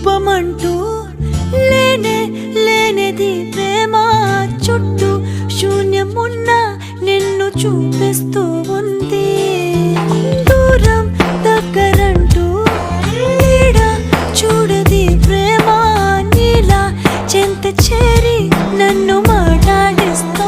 శుభమంటూ లేనే లేనిది ప్రేమ చుట్టూ శూన్యమున్న నిన్ను చూపిస్తూ ఉంది. దూరం దగ్గరంటూ నీడ చూడది ప్రేమ నీలా చెంత చేరి నన్ను మాట్లాడిస్తా